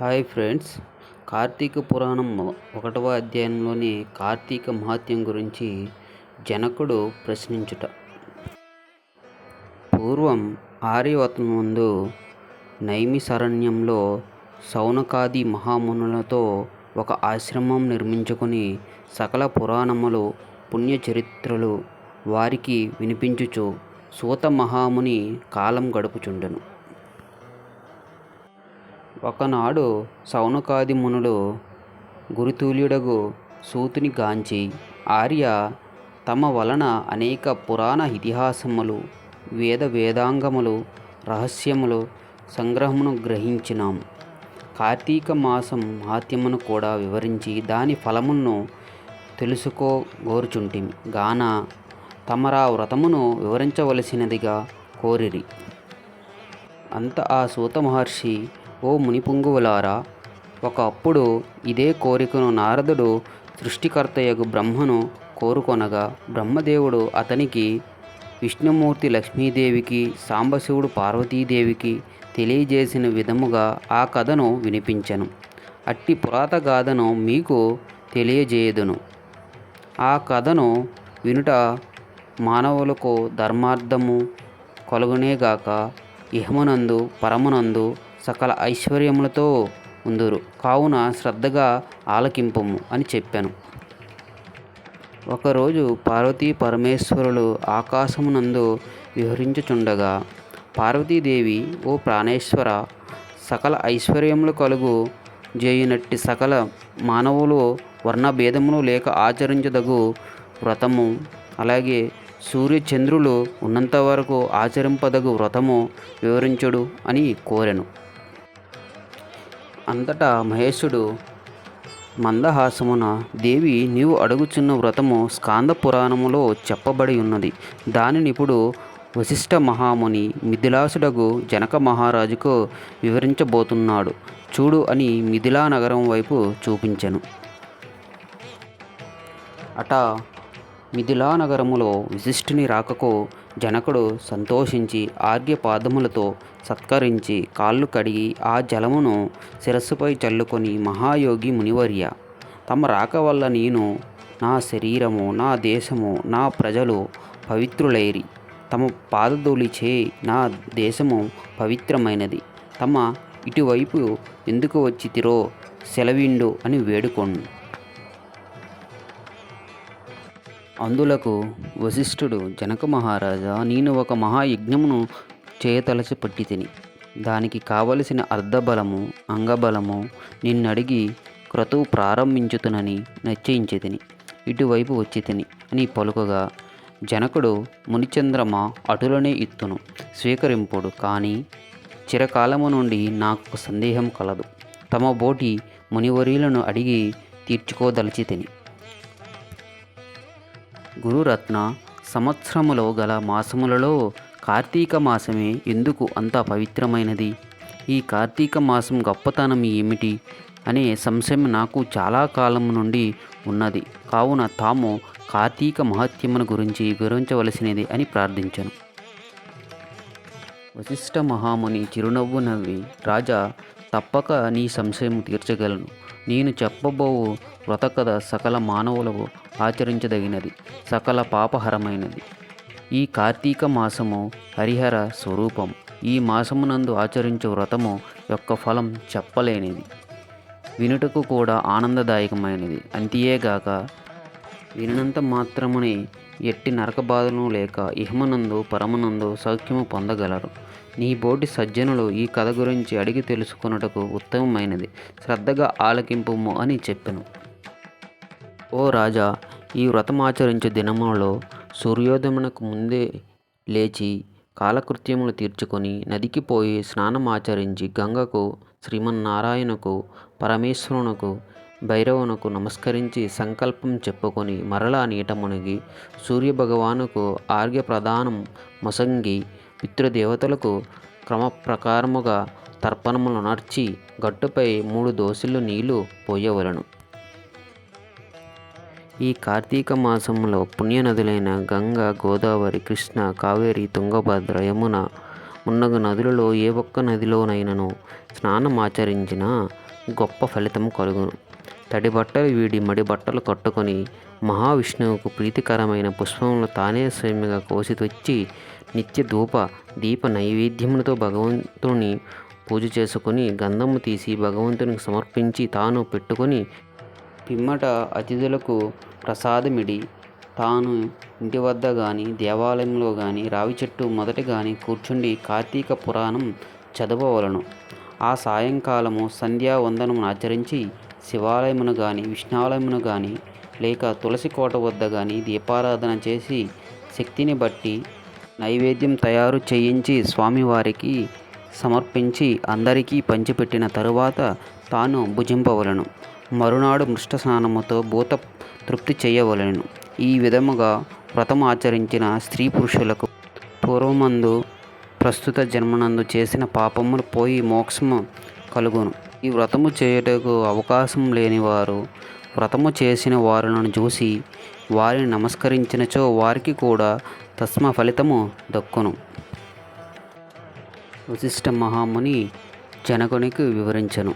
Hi friends. Karthika పురాణం ఒకటవ అధ్యాయంలోని కార్తీక మహాత్యం గురించి జనకుడు ప్రశ్నించుట. పూర్వం ఆర్యవతం ముందు నైమిసారణ్యంలో సౌనకాది మహామునులతో ఒక ఆశ్రమం నిర్మించుకొని సకల పురాణములు పుణ్యచరిత్రలు వారికి వినిపించుచు సూత మహాముని కాలం గడుపుచుండెను. ఒకనాడు సౌనకాది మునులు గురుతుల్యుడగు సూతుని గాంచి ఆర్య తమ వలన అనేక పురాణ ఇతిహాసములు వేద వేదాంగములు రహస్యములు సంగ్రహమును గ్రహించినాం. కార్తీక మాసం మహాత్యమును కూడా వివరించి దాని ఫలమును తెలుసుకోగోరుచుంటిం గాన తమరా వ్రతమును వివరించవలసినదిగా కోరిరి. అంత ఆ సూత మహర్షి ఓ మునిపుంగువులారా ఒకప్పుడు ఇదే కోరికను నారదుడు సృష్టికర్తయగు బ్రహ్మను కోరుకొనగా బ్రహ్మదేవుడు అతనికి విష్ణుమూర్తి లక్ష్మీదేవికి సాంబశివుడు పార్వతీదేవికి తెలియజేసిన విధముగా ఆ కథను వినిపించను. అట్టి పురాత గాథను మీకు తెలియజేయదును. ఆ కథను వినుట మానవులకు ధర్మార్థము కలుగునేగాక ఇహమునందు పరమునందు సకల ఐశ్వర్యములతో ఉందురు. కావున శ్రద్ధగా ఆలకింపము అని చెప్పాను. ఒకరోజు పార్వతీ పరమేశ్వరులు ఆకాశమునందు విహరించుచుండగా పార్వతీదేవి ఓ ప్రాణేశ్వర సకల ఐశ్వర్యములు కలుగు జేయునట్టి సకల మానవులు వర్ణభేదములు లేక ఆచరించదగు వ్రతము అలాగే సూర్యచంద్రులు ఉన్నంత వరకు ఆచరింపదగు వ్రతము వివరించుడు అని కోరెను. అంతటా మహేశుడు మందహాసమున దేవి నీవు అడుగుచున్న వ్రతము స్కాంద పురాణములో చెప్పబడి ఉన్నది. దానిని ఇప్పుడు వశిష్ఠ మహాముని మిథిలాసుడగు జనక మహారాజుకు వివరించబోతున్నాడు. చూడు అని మిథిలా నగరం వైపు చూపించెను. అట మిథిలా నగరములో విశిష్టుని రాకకు జనకుడు సంతోషించి ఆర్య పాదములతో సత్కరించి కాళ్ళు కడిగి ఆ జలమును శిరస్సుపై చల్లుకొని మహాయోగి మునివర్య తమ రాక వల్ల నేను నా శరీరము నా దేశము నా ప్రజలు పవిత్రులైరి. తమ పాదధూళిచే నా దేశము పవిత్రమైనది. తమ ఇటువైపు ఎందుకు వచ్చితిరో సెలవిండు అని వేడుకొను అందులకు వశిష్ఠుడు జనక మహారాజా నేను ఒక మహాయజ్ఞమును చేయతలచి పట్టి తిని దానికి కావలసిన అర్ధబలము అంగబలము నిన్నడిగి క్రతువు ప్రారంభించుతునని నిశ్చయించి తిని ఇటువైపు వచ్చి తిని అని పలుకగా జనకుడు మునిచంద్రమ అటులనే ఇత్తును స్వీకరింపుడు కానీ చిరకాలము నుండి నాకు సందేహం కలదు. తమ బోటి మునివరీలను అడిగి తీర్చుకోదలిచి తిని గురురత్న సంవత్సరములో గల మాసములలో కార్తీక మాసమే ఎందుకు అంత పవిత్రమైనది? ఈ కార్తీక మాసం గొప్పతనం ఏమిటి? అనే సంశయం నాకు చాలా కాలం నుండి ఉన్నది. కావున తాము కార్తీక మహత్యమును గురించి వివరించవలసినది అని ప్రార్థించను. వశిష్ఠ మహాముని చిరునవ్వు నవ్వి రాజా తప్పక నీ సంశయం తీర్చగలను. నేను చెప్పబోవు వ్రతకథ సకల మానవులకు ఆచరించదగినది సకల పాపహరమైనది. ఈ కార్తీక మాసము హరిహర స్వరూపం. ఈ మాసమునందు ఆచరించే వ్రతము యొక్క ఫలం చెప్పలేనిది. వినుటకు కూడా ఆనందదాయకమైనది. అంతేగాక వినంత మాత్రమునే ఎట్టి నరక బాధలను లేక ఇహమనందు పరమనందు సౌఖ్యము పొందగలరు. నీ బోటి సజ్జనులు ఈ కథ గురించి అడిగి తెలుసుకొనుటకు ఉత్తమమైనది. శ్రద్ధగా ఆలకింపుము అని చెప్పెను. ఓ రాజా ఈ వ్రతమాచరించే దినములలో సూర్యోదయమునకు ముందే లేచి కాలకృత్యములు తీర్చుకొని నదికి పోయి స్నానమాచరించి గంగకు శ్రీమన్నారాయణకు పరమేశ్వరునకు భైరవునకు నమస్కరించి సంకల్పం చెప్పుకొని మరలా నీట మునిగి సూర్యభగవానుకు ఆర్ఘ్య ప్రదానం మొసంగి పితృదేవతలకు క్రమప్రకారముగా తర్పణములు నర్చి గట్టుపై మూడు దోశలు నీళ్ళు పోయవలను. ఈ కార్తీక మాసంలో పుణ్యనదులైన గంగ గోదావరి కృష్ణ కావేరి తుంగభద్ర యమున మున్నగు నదులలో ఏ ఒక్క నదిలోనైనను స్నానమాచరించిన గొప్ప ఫలితం కలుగును. తడి బట్టలు వీడి మడి బట్టలు కట్టుకొని మహావిష్ణువుకు ప్రీతికరమైన పుష్పములు తానే స్వయంగా కోసి తెచ్చి నిత్య ధూప దీప నైవేద్యములతో భగవంతుని పూజ చేసుకొని గంధము తీసి భగవంతునికి సమర్పించి తాను పెట్టుకొని పిమ్మట అతిథులకు ప్రసాదమిడి. తాను ఇంటి వద్ద కానీ దేవాలయంలో కానీ రావి చెట్టు మొదట కానీ కూర్చుండి కార్తీక పురాణం చదవవలను. ఆ సాయంకాలము సంధ్యావందనమును ఆచరించి శివాలయమును కానీ విష్ణాలయమును కానీ లేక తులసి కోట వద్ద కానీ దీపారాధన చేసి శక్తిని బట్టి నైవేద్యం తయారు చేయించి స్వామివారికి సమర్పించి అందరికీ పంచిపెట్టిన తరువాత తాను భుజింపవలను. మరునాడు మృష్ట స్నానముతో భూత తృప్తి చేయవలెను. ఈ విధముగా వ్రతం ఆచరించిన స్త్రీ పురుషులకు పూర్వమందు ప్రస్తుత జన్మనందు చేసిన పాపములు పోయి మోక్షము కలుగును. ఈ వ్రతము చేయుటకు అవకాశం లేని వారు వ్రతము చేసిన వారులను చూసి వారిని నమస్కరించినచో వారికి కూడా తస్మ ఫలితము దక్కును. వశిష్ఠ మహాముని జనకునికి వివరించను.